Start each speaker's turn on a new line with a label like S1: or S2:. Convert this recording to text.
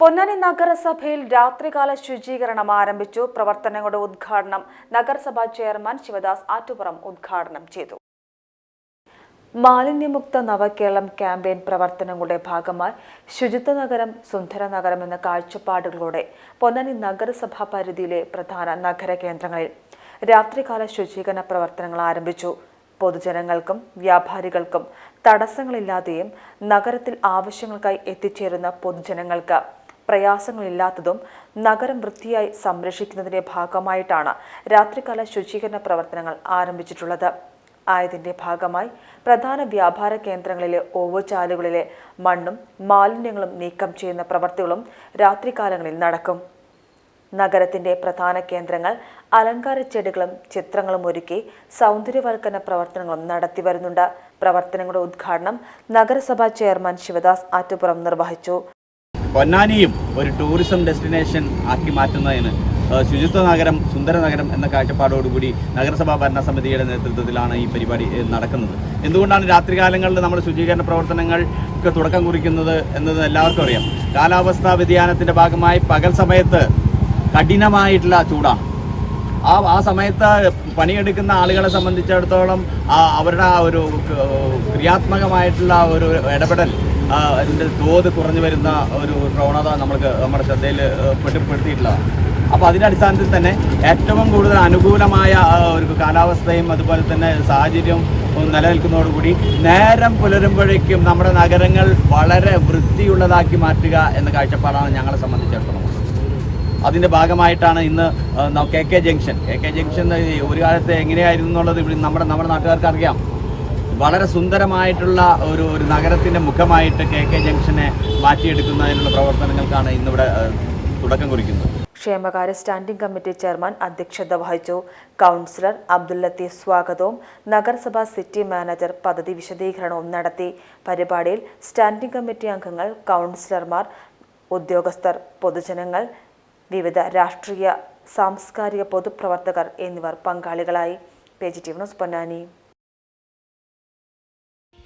S1: പൊന്നാനി നഗരസഭയിൽ രാത്രികാല ശുചീകരണം ആരംഭിച്ചു. പ്രവർത്തനങ്ങളുടെ ഉദ്ഘാടനം നഗരസഭാ ചെയർമാൻ ശിവദാസ് ആറ്റുപുറം ഉദ്ഘാടനം ചെയ്തു. മാലിന്യമുക്ത നവകേരളം ക്യാമ്പയിൻ പ്രവർത്തനങ്ങളുടെ ഭാഗമായി ശുചിത്വ നഗരം സുന്ദര നഗരം എന്ന കാഴ്ചപ്പാടുകളോടെ പൊന്നാനി നഗരസഭാ പരിധിയിലെ പ്രധാന നഗര കേന്ദ്രങ്ങളിൽ രാത്രികാല ശുചീകരണ പ്രവർത്തനങ്ങൾ ആരംഭിച്ചു. പൊതുജനങ്ങൾക്കും വ്യാപാരികൾക്കും തടസ്സങ്ങളില്ലാതെയും നഗരത്തിൽ ആവശ്യങ്ങൾക്കായി എത്തിച്ചേരുന്ന പൊതുജനങ്ങൾക്ക് പ്രയാസങ്ങളില്ലാത്തതും നഗരം വൃത്തിയായി സംരക്ഷിക്കുന്നതിന്റെ ഭാഗമായിട്ടാണ് രാത്രികാല ശുചീകരണ പ്രവർത്തനങ്ങൾ ആരംഭിച്ചിട്ടുള്ളത്. ആയതിന്റെ ഭാഗമായി പ്രധാന വ്യാപാര കേന്ദ്രങ്ങളിലെ ഓവോചാലുകളിലെ മണ്ണും മാലിന്യങ്ങളും നീക്കം ചെയ്യുന്ന പ്രവർത്തികളും രാത്രികാലങ്ങളിൽ നടക്കും. നഗരത്തിന്റെ പ്രധാന കേന്ദ്രങ്ങൾ അലങ്കാര ചെടികളും ചിത്രങ്ങളും ഒരുക്കി സൗന്ദര്യവൽക്കരണ പ്രവർത്തനങ്ങളും നടത്തി വരുന്നുണ്ട്. പ്രവർത്തനങ്ങളുടെ ഉദ്ഘാടനം നഗരസഭാ ചെയർമാൻ ശിവദാസ് ആറ്റുപുറം നിർവഹിച്ചു.
S2: പൊന്നാനിയും ഒരു ടൂറിസം ഡെസ്റ്റിനേഷൻ ആക്കി മാറ്റുന്നതിന് ശുചിത്വ നഗരം സുന്ദര നഗരം എന്ന കാഴ്ചപ്പാടോടുകൂടി നഗരസഭാ ഭരണസമിതിയുടെ നേതൃത്വത്തിലാണ് ഈ പരിപാടി നടക്കുന്നത്. എന്തുകൊണ്ടാണ് രാത്രികാലങ്ങളിൽ നമ്മൾ ശുചീകരണ പ്രവർത്തനങ്ങൾക്ക് തുടക്കം കുറിക്കുന്നത് എന്നത് എല്ലാവർക്കും അറിയാം. കാലാവസ്ഥാ വ്യതിയാനത്തിന്റെ ഭാഗമായി പകൽ സമയത്ത് കഠിനമായിട്ടുള്ള ചൂടാണ്. ആ ആ സമയത്ത് പണിയെടുക്കുന്ന ആളുകളെ സംബന്ധിച്ചിടത്തോളം അവരുടെ ആ ഒരു ക്രിയാത്മകമായിട്ടുള്ള ഒരു ഇടപെടൽ ആ, അതിന്റെ തോത് കുറഞ്ഞു വരുന്ന ഒരു പ്രവണത നമ്മൾക്ക് നമ്മുടെ ശ്രദ്ധയിൽ പെട്ടിപ്പെടുത്തിയിട്ടുള്ളതാണ് അപ്പോൾ അതിന്റെ അടിസ്ഥാനത്തിൽ തന്നെ ഏറ്റവും കൂടുതൽ അനുകൂലമായ ഒരു കാലാവസ്ഥയും അതുപോലെ തന്നെ സാഹചര്യവും നിലനിൽക്കുന്നതോടുകൂടി നേരം പുലരുമ്പോഴേക്കും നമ്മുടെ നഗരങ്ങൾ വളരെ വൃത്തിയുള്ളതാക്കി മാറ്റുക എന്ന കാഴ്ചപ്പാടാണ് ഞങ്ങളെ സംബന്ധിച്ചിടത്തോളം. അതിന്റെ ഭാഗമായിട്ടാണ് ഇന്ന് K K junction. K K junction ഒരു കാലത്ത് എങ്ങനെയായിരുന്നു എന്നുള്ളത് ഇവിടെ നമ്മുടെ നമ്മുടെ നാട്ടുകാർക്ക് അറിയാം. വളരെ സുന്ദരമായിട്ടുള്ള ഒരു ഒരു നഗരത്തിന്റെ മുഖമായിട്ട് കെ കെ ജംഗ്ഷനെ മാറ്റിയെടുക്കുന്നതിനുള്ള പ്രവർത്തനങ്ങൾക്കാണ് ഇന്നിവിടെ തുടക്കം കുറിക്കുന്നത്.
S1: ക്ഷേമകാര്യ സ്റ്റാൻഡിംഗ് കമ്മിറ്റി ചെയർമാൻ അധ്യക്ഷത വഹിച്ചു. കൗൺസിലർ അബ്ദുൽ ലത്തീഫ് സ്വാഗതവും നഗരസഭാ സിറ്റി മാനേജർ പദ്ധതി വിശദീകരണവും നടത്തി. പരിപാടിയിൽ സ്റ്റാൻഡിംഗ് കമ്മിറ്റി അംഗങ്ങൾ കൗൺസിലർമാർ ഉദ്യോഗസ്ഥർ പൊതുജനങ്ങൾ വിവിധ രാഷ്ട്രീയ സാംസ്കാരിക പൊതുപ്രവർത്തകർ എന്നിവർ പങ്കാളികളായി. Page T Ponnani.